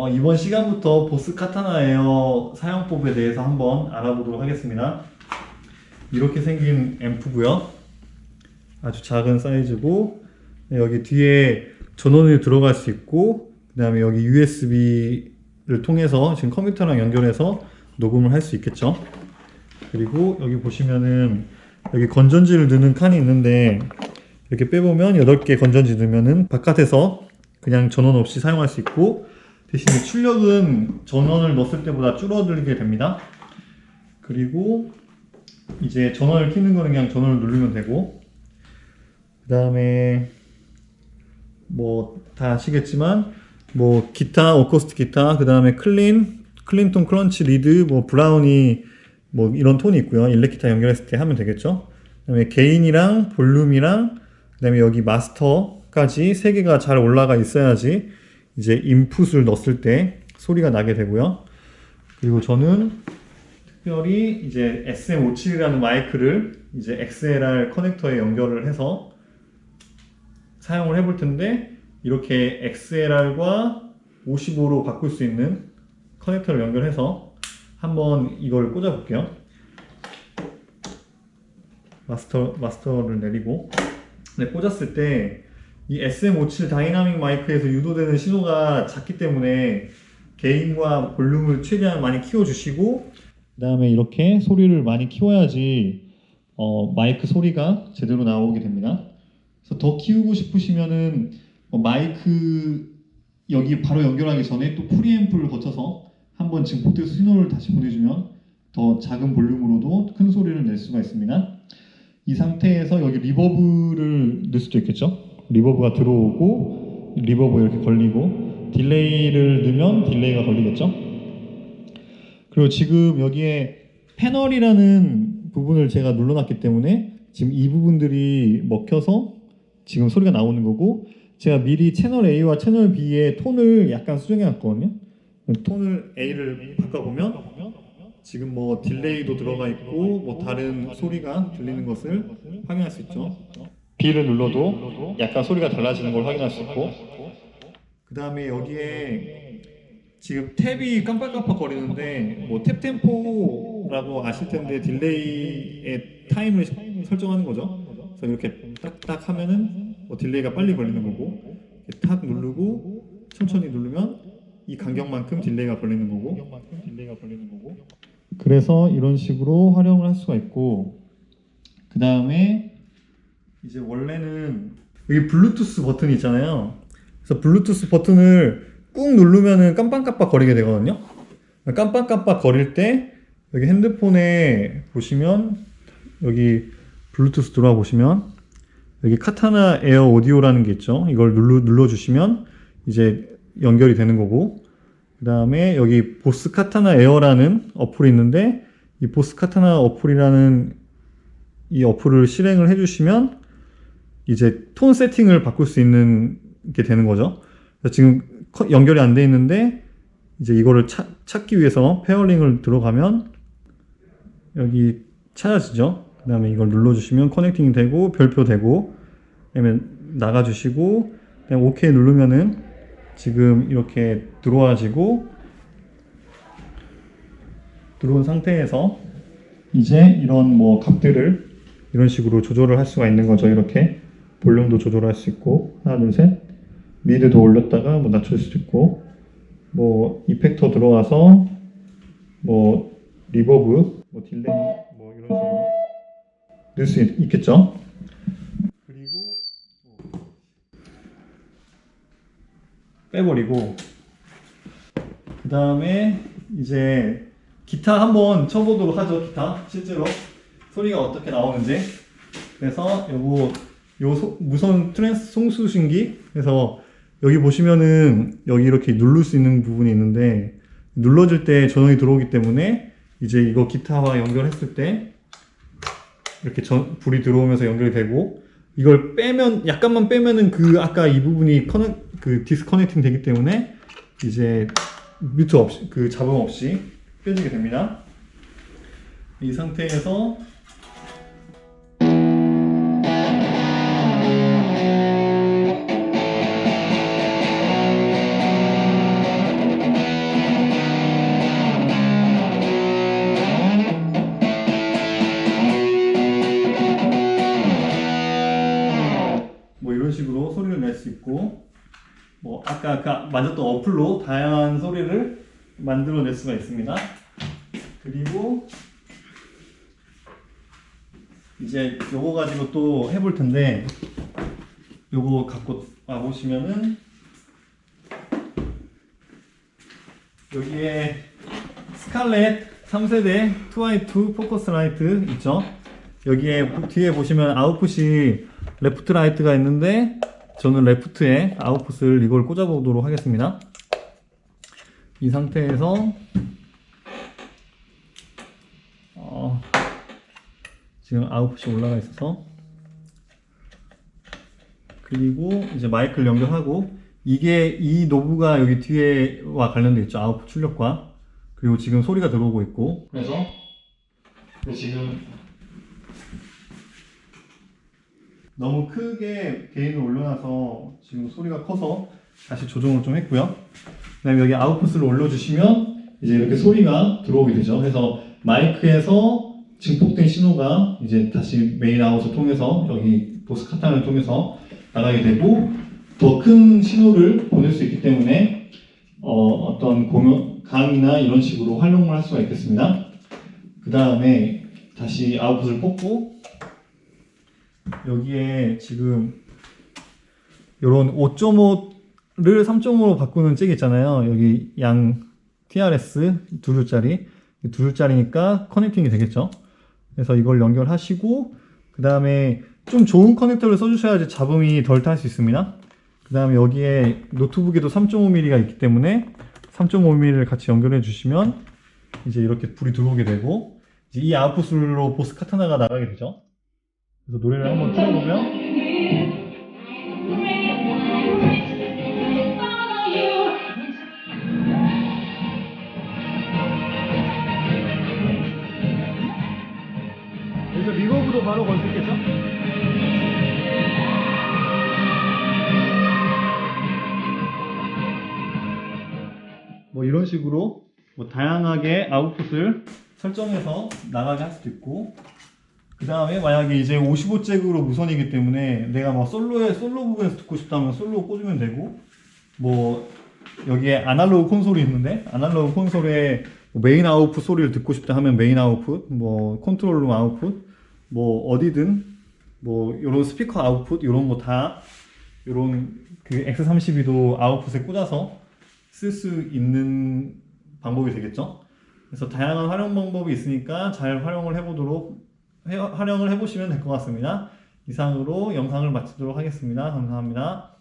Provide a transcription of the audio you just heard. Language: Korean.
어, 이번 시간부터 보스 카타나 에어 사용법에 대해서 한번 알아보도록 하겠습니다. 이렇게 생긴 앰프고요. 아주 작은 사이즈고 네, 여기 뒤에 전원이 들어갈 수 있고 그 다음에 여기 USB를 통해서 지금 컴퓨터랑 연결해서 녹음을 할 수 있겠죠. 그리고 여기 보시면은 여기 건전지를 넣는 칸이 있는데 이렇게 빼보면 8개 건전지 넣으면은 바깥에서 그냥 전원 없이 사용할 수 있고 대신에 출력은 전원을 넣었을 때보다 줄어들게 됩니다. 그리고 이제 전원을 켜는 거는 그냥 전원을 누르면 되고 그 다음에 뭐 다 아시겠지만 뭐 기타, 어쿠스틱 기타, 그 다음에 클린, 클린톤 클런치 리드, 뭐 브라우니 뭐 이런 톤이 있고요. 일렉 기타 연결했을 때 하면 되겠죠. 그 다음에 게인이랑 볼륨이랑 그 다음에 여기 마스터까지 세 개가 잘 올라가 있어야지 이제 인풋을 넣었을 때 소리가 나게 되고요. 그리고 저는 특별히 이제 SM57이라는 마이크를 이제 XLR 커넥터에 연결을 해서 사용을 해볼 텐데 이렇게 XLR과 55로 바꿀 수 있는 커넥터를 연결해서 한번 이걸 꽂아 볼게요. 마스터 마스터를 내리고 네, 꽂았을 때 이 SM57 다이나믹 마이크에서 유도되는 신호가 작기 때문에 게인과 볼륨을 최대한 많이 키워주시고 그 다음에 이렇게 소리를 많이 키워야지 어, 마이크 소리가 제대로 나오게 됩니다. 그래서 더 키우고 싶으시면은 어, 마이크 여기 바로 연결하기 전에 또 프리앰프를 거쳐서 한번 지금 포트에서 신호를 다시 보내주면 더 작은 볼륨으로도 큰 소리를 낼 수가 있습니다. 이 상태에서 여기 리버브를 넣을 수도 있겠죠. 리버브가 들어오고 리버브 이렇게 걸리고 딜레이를 넣으면 딜레이가 걸리겠죠. 그리고 지금 여기에 패널이라는 부분을 제가 눌러놨기 때문에 지금 이 부분들이 먹혀서 지금 소리가 나오는 거고 제가 미리 채널 A와 채널 B의 톤을 약간 수정해 놨거든요. 톤을 A를 바꿔보면 지금 뭐 딜레이도 들어가 있고 뭐 다른 소리가 들리는 것을 확인할 수 있죠. B를 눌러도 약간 소리가 달라지는 걸 확인할 수 있고 그 다음에 여기에 지금 탭이 깜빡깜빡 거리는데 뭐 탭 템포라고 아실 텐데 딜레이의 타임을 설정하는 거죠. 그래서 이렇게 딱딱 하면은 뭐 딜레이가 빨리 걸리는 거고 탁 누르고 천천히 누르면 이 간격만큼 딜레이가 걸리는 거고 그래서 이런 식으로 활용을 할 수가 있고 그 다음에 이제 원래는 여기 블루투스 버튼이 있잖아요. 그래서 블루투스 버튼을 꾹 누르면은 깜빡깜빡 거리게 되거든요. 깜빡깜빡 거릴 때 여기 핸드폰에 보시면 여기 블루투스 들어와 보시면 여기 카타나 에어 오디오라는 게 있죠. 이걸 눌러 눌러주시면 이제 연결이 되는 거고 그 다음에 여기 보스 카타나 에어라는 어플이 있는데 이 보스 카타나 어플이라는 이 어플을 실행을 해주시면 이제 톤 세팅을 바꿀 수 있는 게 되는 거죠. 지금 커- 연결이 안 돼 있는데 이제 이거를 찾, 찾기 위해서 페어링을 들어가면 여기 찾아지죠. 그 다음에 이걸 눌러주시면 커넥팅이 되고 별표 되고 그다음에 나가주시고 그다음에 OK 누르면은 지금 이렇게 들어와지고 들어온 상태에서 이제 이런 뭐 값들을 이런 식으로 조절을 할 수가 있는 거죠. 이렇게 볼륨도 조절할 수 있고 하나 둘 셋 미드도 올렸다가 뭐 낮출 수도 있고 뭐 이펙터 들어와서 뭐 리버브 뭐 딜레이 뭐 이런 식으로 넣을 수 있- 있겠죠. 그리고 빼버리고 그 다음에 이제 기타 한번 쳐보도록 하죠. 기타 실제로 소리가 어떻게 나오는지. 그래서 요거 요 소- 무선 트랜스 송수신기 그래서 여기 보시면은 여기 이렇게 누를 수 있는 부분이 있는데 눌러줄 때 전원이 들어오기 때문에 이제 이거 기타와 연결했을 때 이렇게 전, 불이 들어오면서 연결이 되고 이걸 빼면 약간만 빼면은 그 아까 이 부분이 커넥 그 디스커넥팅 되기 때문에 이제 뮤트 없이 그 잡음 없이 빼지게 됩니다. 이 상태에서 있고 뭐 아까 아까 만졌던 어플로 다양한 소리를 만들어낼 수가 있습니다. 그리고 이제 요거 가지고 또 해볼 텐데 요거 갖고 와 보시면은 여기에 스칼렛 3세대 2i2 포커스 라이트 있죠? 여기에 보- 뒤에 보시면 아웃풋이 레프트 라이트가 있는데 저는 레프트에 아웃풋을 이걸 꽂아 보도록 하겠습니다. 이 상태에서 어, 지금 아웃풋이 올라가 있어서 그리고 이제 마이크를 연결하고 이게 이 노브가 여기 뒤에와 관련돼 있죠. 아웃풋 출력과. 그리고 지금 소리가 들어오고 있고. 그래서 지금 너무 크게 게인을 올려놔서 지금 소리가 커서 다시 조정을 좀 했고요 그 다음에 여기 아웃풋을 올려주시면 이제 이렇게 소리가 들어오게 되죠 그래서 마이크에서 증폭된 신호가 이제 다시 메인 아웃을 통해서 여기 보스 카탄을 통해서 나가게 되고 더 큰 신호를 보낼 수 있기 때문에 어, 떤 공연 강의나 이런 식으로 활용을 할 수가 있겠습니다. 그 다음에 다시 아웃풋을 뽑고 여기에 지금 이런 5.5를 3.5로 바꾸는 잭 있잖아요. 여기 양 TRS 두 줄짜리 두 줄짜리니까 커넥팅이 되겠죠. 그래서 이걸 연결하시고 그 다음에 좀 좋은 커넥터를 써주셔야지 잡음이 덜 탈 수 있습니다. 그 다음에 여기에 노트북에도 3.5mm가 있기 때문에 3.5mm를 같이 연결해 주시면 이제 이렇게 불이 들어오게 되고 이 아웃풋으로 보스 카타나가 나가게 되죠. 그래서 노래를 한번 틀어보면 그래서 리버브도 바로 걸 수 있겠죠? 뭐 이런 식으로 뭐 다양하게 아웃풋을 설정해서 나가게 할 수도 있고 그 다음에 만약에 이제 55잭으로 무선이기 때문에 내가 뭐 솔로에 솔로 부분에서 듣고 싶다면 솔로 꽂으면 되고 뭐 여기에 아날로그 콘솔이 있는데 아날로그 콘솔에 뭐 메인 아웃풋 소리를 듣고 싶다 하면 메인 아웃풋 뭐 컨트롤룸 아웃풋 뭐 어디든 뭐 이런 스피커 아웃풋 이런 거 다 이런 그 X32도 아웃풋에 꽂아서 쓸 수 있는 방법이 되겠죠. 그래서 다양한 활용 방법이 있으니까 잘 활용을 해보도록 해- 활용을 해보시면 될 것 같습니다. 이상으로 영상을 마치도록 하겠습니다. 감사합니다.